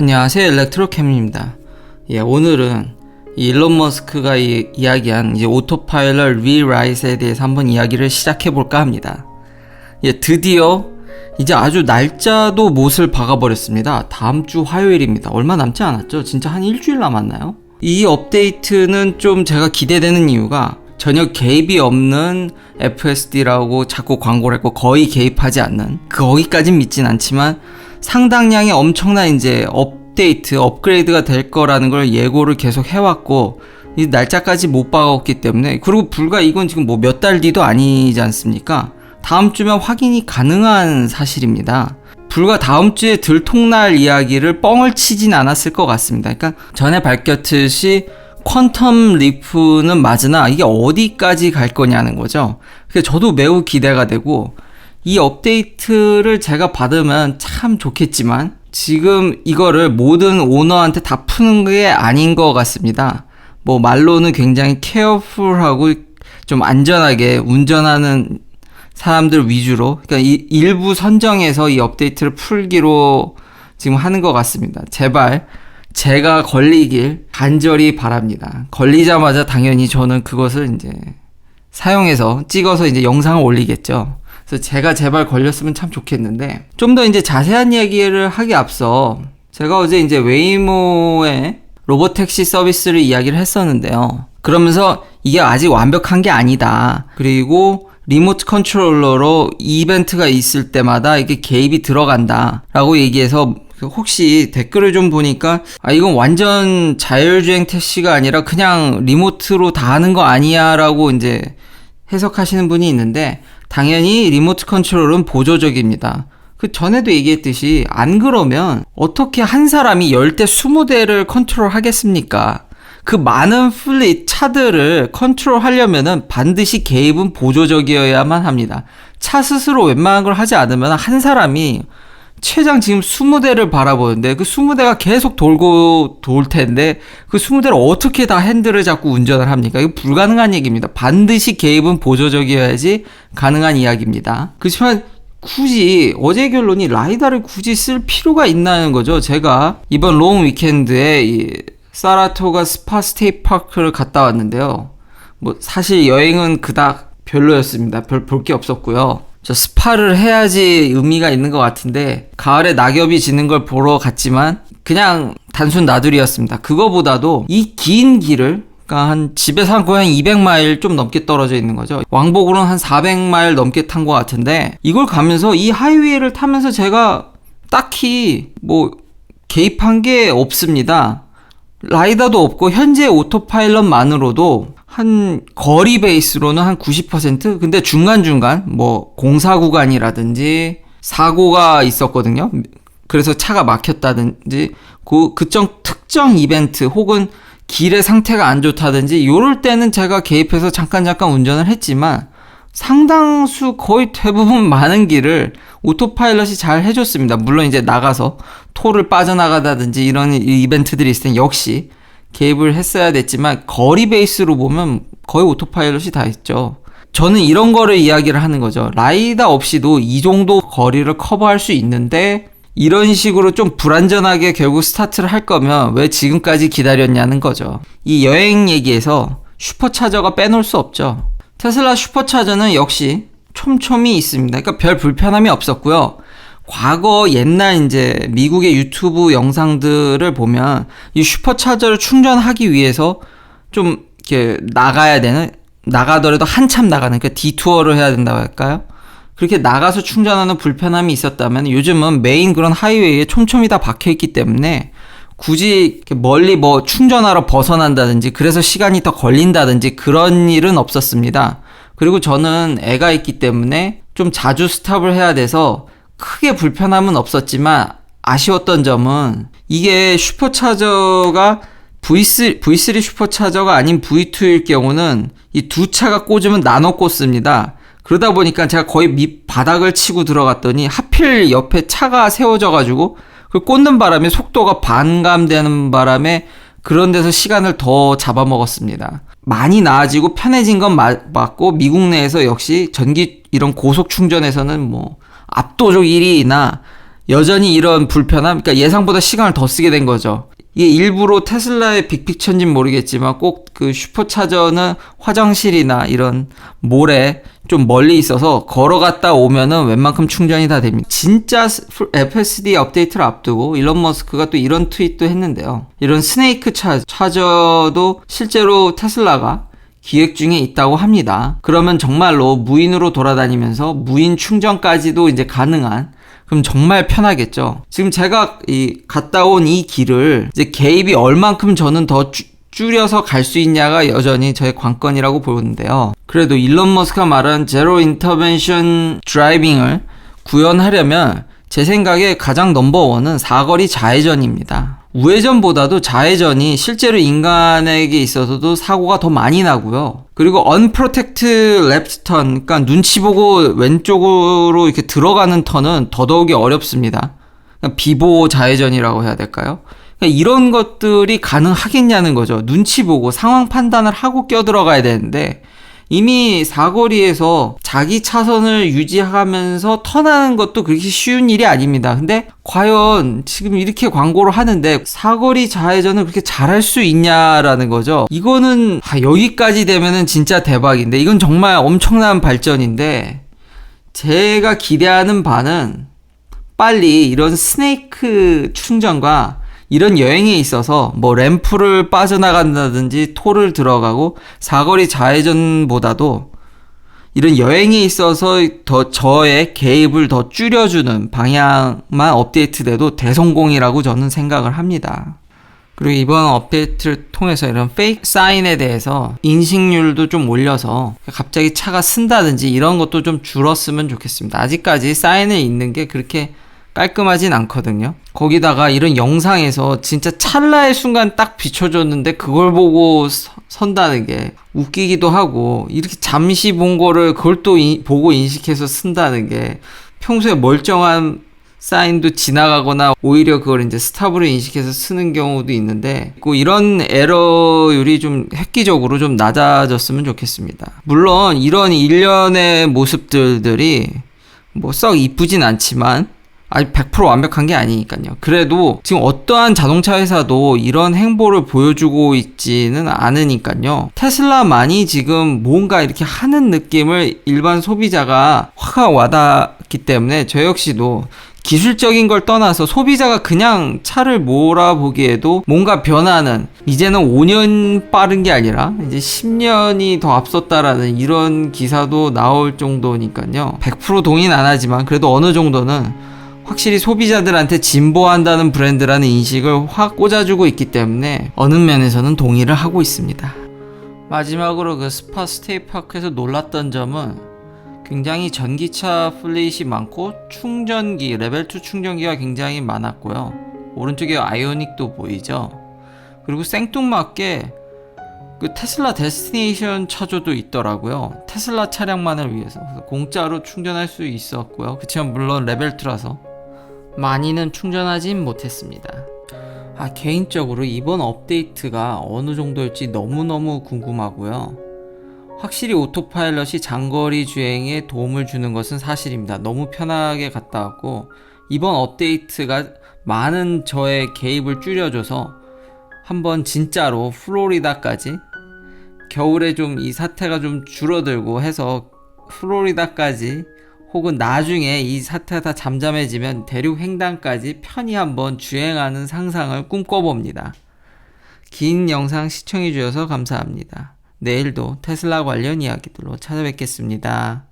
안녕하세요 일렉트로캠입니다. 예, 오늘은 이 일론 머스크가 이, 이야기한 이제 오토파일럿 리라이트에 대해서 한번 이야기를 시작해 볼까 합니다. 예, 드디어 이제 아주 날짜도 못을 박아버렸습니다. 다음 주 화요일입니다. 얼마 남지 않았죠? 진짜 한 일주일 남았나요? 이 업데이트는 좀 제가 기대되는 이유가 전혀 개입이 없는 FSD라고 자꾸 광고를 했고 거의 개입하지 않는 거기까진 믿진 않지만 상당량의 엄청난 이제 업 데이트, 업그레이드가 될 거라는 걸 예고를 계속 해왔고 이 날짜까지 못 박았기 때문에 그리고 불과 이건 지금 뭐 몇 달 뒤도 아니지 않습니까? 다음 주면 확인이 가능한 사실입니다. 불과 다음 주에 들통날 이야기를 뻥을 치진 않았을 것 같습니다. 그러니까 전에 밝혔듯이 퀀텀 리프는 맞으나 이게 어디까지 갈 거냐는 거죠. 그래서 저도 매우 기대가 되고 이 업데이트를 제가 받으면 참 좋겠지만 지금 이거를 모든 오너한테 다 푸는 게 아닌 것 같습니다. 뭐 말로는 굉장히 케어풀하고 좀 안전하게 운전하는 사람들 위주로 그러니까 이 일부 선정해서 이 업데이트를 풀기로 지금 하는 것 같습니다. 제발 제가 걸리길 간절히 바랍니다. 걸리자마자 당연히 저는 그것을 이제 사용해서 찍어서 이제 영상을 올리겠죠. 그래서 제가 제발 걸렸으면 참 좋겠는데 좀 더 이제 자세한 이야기를 하기 앞서 제가 어제 이제 웨이모의 로보택시 서비스를 이야기를 했었는데요. 그러면서 이게 아직 완벽한 게 아니다. 그리고 리모트 컨트롤러로 이벤트가 있을 때마다 이게 개입이 들어간다. 라고 얘기해서 혹시 댓글을 좀 보니까 아 이건 완전 자율주행 택시가 아니라 그냥 리모트로 다 하는 거 아니야 라고 이제 해석하시는 분이 있는데 당연히 리모트 컨트롤은 보조적입니다. 그 전에도 얘기했듯이 안 그러면 어떻게 한 사람이 10대 20대를 컨트롤 하겠습니까? 그 많은 플릿 차들을 컨트롤 하려면은 반드시 개입은 보조적이어야만 합니다. 차 스스로 웬만한 걸 하지 않으면 한 사람이 최장 지금 20대를 바라보는데 그 20대가 계속 돌고 돌 텐데 그 20대를 어떻게 다 핸들을 잡고 운전을 합니까? 이거 불가능한 얘기입니다. 반드시 개입은 보조적이어야지 가능한 이야기입니다. 그렇지만 굳이 어제 결론이 라이다를 굳이 쓸 필요가 있나는 거죠. 제가 이번 롱 위켄드에 이 사라토가 스파 스테이 파크를 갔다 왔는데요. 뭐 사실 여행은 그닥 별로였습니다. 별 볼 게 없었고요. 저 스파를 해야지 의미가 있는 것 같은데 가을에 낙엽이 지는 걸 보러 갔지만 그냥 단순 나들이였습니다. 그거보다도 이 긴 길을 그러니까 한 집에서 한 거의 한 200마일 좀 넘게 떨어져 있는 거죠. 왕복으로는 한 400마일 넘게 탄 것 같은데 이걸 가면서 이 하이웨이를 타면서 제가 딱히 뭐 개입한 게 없습니다. 라이다도 없고 현재 오토파일럿만으로도 한 거리 베이스로는 한 90% 근데 중간중간 뭐 공사 구간이라든지 사고가 있었거든요. 그래서 차가 막혔다든지 그 그정 특정 이벤트 혹은 길의 상태가 안 좋다든지 요럴 때는 제가 개입해서 잠깐 잠깐 운전을 했지만 상당수 거의 대부분 많은 길을 오토파일럿이 잘 해줬습니다. 물론 이제 나가서 토를 빠져나가다든지 이런 이벤트들이 있을 땐 역시 개입을 했어야 됐지만 거리 베이스로 보면 거의 오토파일럿이 다 했죠. 저는 이런 거를 이야기를 하는 거죠. 라이다 없이도 이 정도 거리를 커버할 수 있는데 이런 식으로 좀 불안전하게 결국 스타트를 할 거면 왜 지금까지 기다렸냐는 거죠. 이 여행 얘기에서 슈퍼차저가 빼놓을 수 없죠. 테슬라 슈퍼차저는 역시 촘촘히 있습니다. 그러니까 별 불편함이 없었고요. 과거 옛날 이제 미국의 유튜브 영상들을 보면 이 슈퍼차저를 충전하기 위해서 좀 이렇게 나가야 되는 나가더라도 한참 나가는 그 디투어를 해야 된다고 할까요? 그렇게 나가서 충전하는 불편함이 있었다면 요즘은 메인 그런 하이웨이에 촘촘히 다 박혀 있기 때문에 굳이 멀리 뭐 충전하러 벗어난다든지 그래서 시간이 더 걸린다든지 그런 일은 없었습니다. 그리고 저는 애가 있기 때문에 좀 자주 스탑을 해야 돼서 크게 불편함은 없었지만 아쉬웠던 점은 이게 슈퍼차저가 V3, V3 슈퍼차저가 아닌 V2일 경우는 이 두 차가 꽂으면 나눠 꽂습니다. 그러다 보니까 제가 거의 밑 바닥을 치고 들어갔더니 하필 옆에 차가 세워져 가지고 그 꽂는 바람에 속도가 반감되는 바람에 그런 데서 시간을 더 잡아먹었습니다. 많이 나아지고 편해진 건 맞고 미국 내에서 역시 전기 이런 고속 충전에서는 뭐 압도적 1위나 여전히 이런 불편함, 그러니까 예상보다 시간을 더 쓰게 된 거죠. 이게 일부러 테슬라의 빅픽처인지는 모르겠지만 꼭 그 슈퍼차저는 화장실이나 이런 몰에 좀 멀리 있어서 걸어갔다 오면은 웬만큼 충전이 다 됩니다. 진짜 FSD 업데이트를 앞두고 일론 머스크가 또 이런 트윗도 했는데요. 이런 스네이크 차, 차저도 실제로 테슬라가 기획 중에 있다고 합니다. 그러면 정말로 무인으로 돌아다니면서 무인 충전까지도 이제 가능한 그럼 정말 편하겠죠. 지금 제가 이 갔다 온 이 길을 이제 개입이 얼만큼 저는 더 주- 줄여서 갈 수 있냐가 여전히 저의 관건이라고 보는데요. 그래도 일론 머스크가 말한 제로 인터벤션 드라이빙을 구현하려면 제 생각에 가장 넘버원은 사거리 좌회전입니다. 우회전보다도 좌회전이 실제로 인간에게 있어서도 사고가 더 많이 나고요. 그리고 unprotect left turn, 그러니까 눈치 보고 왼쪽으로 이렇게 들어가는 턴은 더더욱이 어렵습니다. 그러니까 비보 좌회전이라고 해야 될까요? 그러니까 이런 것들이 가능하겠냐는 거죠. 눈치 보고 상황 판단을 하고 껴들어가야 되는데 이미 사거리에서 자기 차선을 유지하면서 턴하는 것도 그렇게 쉬운 일이 아닙니다. 근데 과연 지금 이렇게 광고를 하는데 사거리 좌회전을 그렇게 잘할 수 있냐라는 거죠. 이거는 아, 여기까지 되면은 진짜 대박인데 이건 정말 엄청난 발전인데 제가 기대하는 바는 빨리 이런 스네이크 충전과 이런 여행에 있어서 뭐 램프를 빠져나간다든지 토를 들어가고 사거리 좌회전보다도 이런 여행에 있어서 더 저의 개입을 더 줄여주는 방향만 업데이트돼도 대성공이라고 저는 생각을 합니다. 그리고 이번 업데이트를 통해서 이런 페이크 사인에 대해서 인식률도 좀 올려서 갑자기 차가 쓴다든지 이런 것도 좀 줄었으면 좋겠습니다. 아직까지 사인에 있는 게 그렇게 깔끔하진 않거든요. 거기다가 이런 영상에서 진짜 찰나의 순간 딱 비춰줬는데 그걸 보고 서- 선다는 게 웃기기도 하고 이렇게 잠시 본 거를 그걸 또 이- 보고 인식해서 쓴다는 게 평소에 멀쩡한 사인도 지나가거나 오히려 그걸 이제 스탑으로 인식해서 쓰는 경우도 있는데 그 이런 에러율이 좀 획기적으로 좀 낮아졌으면 좋겠습니다. 물론 이런 일련의 모습들들이 뭐 썩 이쁘진 않지만 아니 100% 완벽한 게 아니니까요. 그래도 지금 어떠한 자동차 회사도 이런 행보를 보여주고 있지는 않으니까요. 테슬라만이 지금 뭔가 이렇게 하는 느낌을 일반 소비자가 화가 와닿기 때문에 저 역시도 기술적인 걸 떠나서 소비자가 그냥 차를 몰아보기에도 뭔가 변화는 이제는 5년 빠른 게 아니라 이제 10년이 더 앞섰다라는 이런 기사도 나올 정도니까요. 100% 동의는 안 하지만 그래도 어느 정도는 확실히 소비자들한테 진보한다는 브랜드라는 인식을 확 꽂아주고 있기 때문에 어느 면에서는 동의를 하고 있습니다. 마지막으로 그 스파 스테이파크에서 놀랐던 점은 굉장히 전기차 플레이시 많고 충전기 레벨 2 충전기가 굉장히 많았고요. 오른쪽에 아이오닉도 보이죠. 그리고 생뚱맞게 그 테슬라 데스티네이션 차조도 있더라고요. 테슬라 차량만을 위해서 공짜로 충전할 수 있었고요. 그렇지만 물론 레벨 2라서 많이는 충전하진 못했습니다. 아 개인적으로 이번 업데이트가 어느 정도일지 너무너무 궁금하고요. 확실히 오토파일럿이 장거리 주행에 도움을 주는 것은 사실입니다. 너무 편하게 갔다 왔고 이번 업데이트가 많은 저의 개입을 줄여줘서 한번 진짜로 플로리다까지 겨울에 좀 이 사태가 좀 줄어들고 해서 플로리다까지 혹은 나중에 이 사태가 다 잠잠해지면 대륙 횡단까지 편히 한번 주행하는 상상을 꿈꿔봅니다. 긴 영상 시청해주셔서 감사합니다. 내일도 테슬라 관련 이야기들로 찾아뵙겠습니다.